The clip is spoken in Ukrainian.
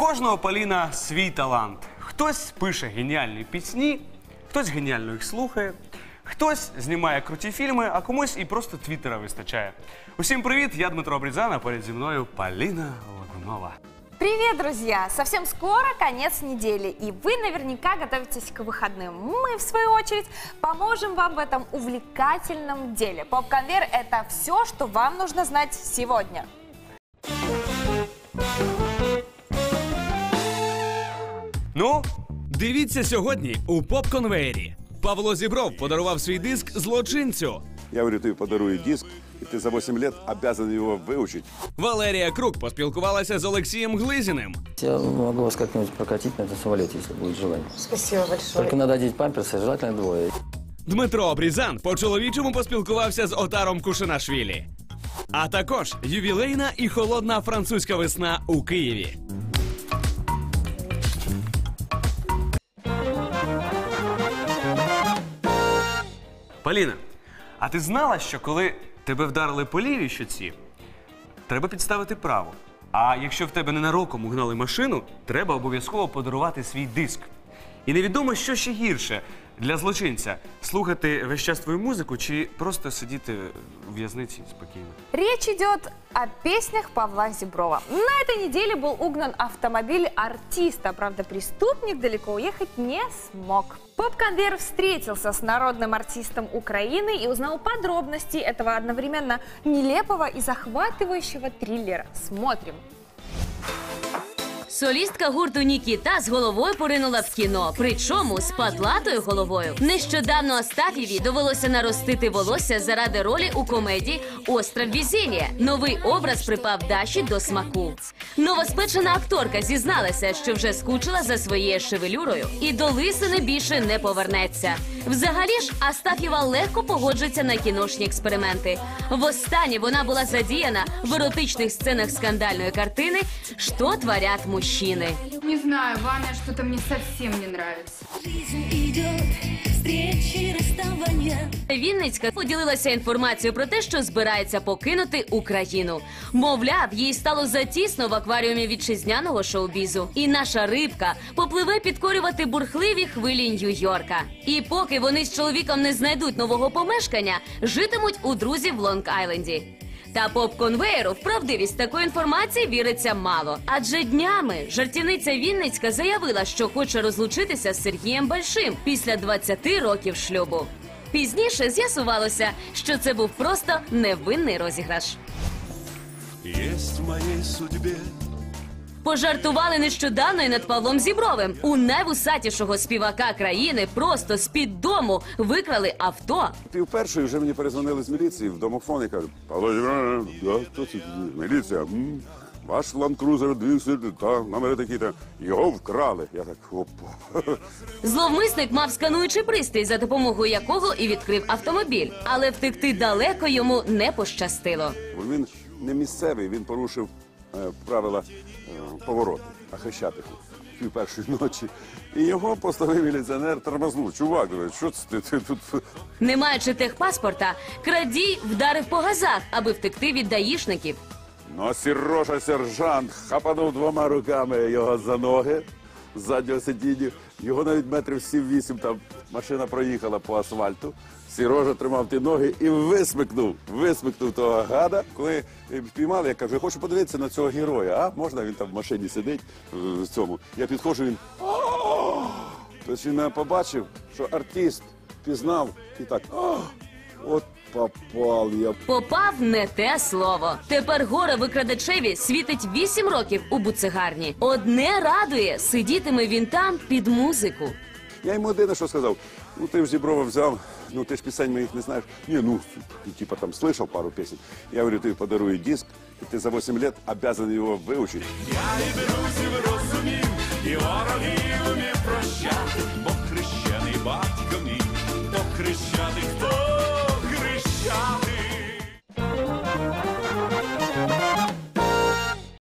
кожного Поліна свій талант. Хтось пише геніальні пісні, хтось геніально їх слухає, хтось знімає круті фільми, а комусь і просто твіттера вистачає. Усім привіт! Я Дмитро Брідзан, а поряд зі мною Поліна Лагунова. Привет, друзья! Совсем скоро конец недели, и вы наверняка готовитесь к выходным. Мы, в свою очередь, поможем вам в этом увлекательном деле. Поп-конвейер – это все, что вам нужно знать сегодня. Ну, Дивіться сьогодні у поп-конвеєрі. Павло Зібров подарував свій диск злочинцю. Я говорю, ты подаруй диск, и ты за 8 лет обязан его выучить. Валерія Крук поспілкувалася з Олексієм Глизіним. Я могу вас как-нибудь прокатить на этом самолете, если будет желание. Спасибо большое. Только надо одеть памперсы, желательно двое. Дмитро Обрізан по-чоловічому поспілкувався з Отаром Кушинашвілі. А також ювілейна і холодна французька весна у Києві. Поліна, а ти знала, що коли тебе вдарили по лівій щоці, треба підставити праву. А якщо в тебе ненароком угнали машину, треба обов'язково подарувати свій диск. І невідомо, що ще гірше для злочинця слухати весь час твою музику чи просто сидіти у в'язниці спокійно. Речь идет о песнях Павла Зеброва. На этой неделе был угнан автомобиль артиста. Правда, преступник далеко уехать не смог. Поп-конвейер встретился с народным артистом Украины и узнал подробности этого одновременно нелепого и захватывающего триллера. Смотрим. Солістка гурту Нікіта з головою поринула в кіно, причому з патлатою головою. Нещодавно Астафєві довелося наростити волосся заради ролі у комедії Остров візіння. Новий образ припав Даші до смаку. Новоспечена акторка зізналася, що вже скучила за своєю шевелюрою і до лисини більше не повернеться. Взагалі ж Астафєва легко погоджується на кіношні експерименти. Востаннє вона була задіяна в еротичних сценах скандальної картини «Що творять мужчини». Не знаю, Ваня, что-то мне совсем не нравится. Встречи, расставания. Вінницька поділилася інформацією про те, що збирається покинути Україну. Мовляв, їй стало затісно в акваріумі вітчизняного шоу-бізу. І наша рибка попливе підкорювати бурхливі хвилі Нью-Йорка. І поки вони з чоловіком не знайдуть нового помешкання, житимуть у друзів в Лонг-Айленді. Та поп-конвеєру в правдивість такої інформації віриться мало. Адже днями жартівниця Вінницька заявила, що хоче розлучитися з Сергієм Большим після 20 років шлюбу. Пізніше з'ясувалося, що це був просто невинний розіграш. Єсть в моей судьбе Пожартували нещодавно і над Павлом Зібровим. У найвусатішого співака країни просто з під дому викрали авто. Пів першої вже мені перезвонили з міліції в домофон і кажуть, Павло Зібров, да, хто це? Міліція. «М, Ваш ландкрузер, двигатель, та, номери такі-то. Його вкрали. Я так, опа. Зловмисник мав скануючий пристрій, за допомогою якого і відкрив автомобіль, але втекти далеко йому не пощастило. Бо він не місцевий, він порушив правила е, повороту, а хрещатику. Пів першої ночі. І його поставив міліціонер тормознув. Чувак, що це ти, ти тут? Не маючи техпаспорта, крадій вдарив по газах, аби втекти від даїшників. Ну, а Сірожа сержант хапанув двома руками його за ноги заднього сидіння. Його навіть метрів 7-8 там машина проїхала по асфальту. Сірожа тримав ті ноги і висмикнув, висмикнув того гада. Коли е, впіймали, я кажу, я хочу подивитися на цього героя. А можна він там в машині сидить е, в цьому. Я підходжу, він. Тобто він мене побачив, що артист пізнав і так. От попав я. Попав не те слово. Тепер горе викрадачеві світить 8 років у буцегарні. Одне радує, сидітиме він там під музику. Я йому єдине, що сказав, ну ти ж Зіброва взяв, ну ти ж пісень моїх не знаєш. Ні, ну, типа там слышал пару песен. Я говорю, ти подаруй диск, і ти за 8 лет обязан його вивчити. Я і друзів розумів, і ворогів умів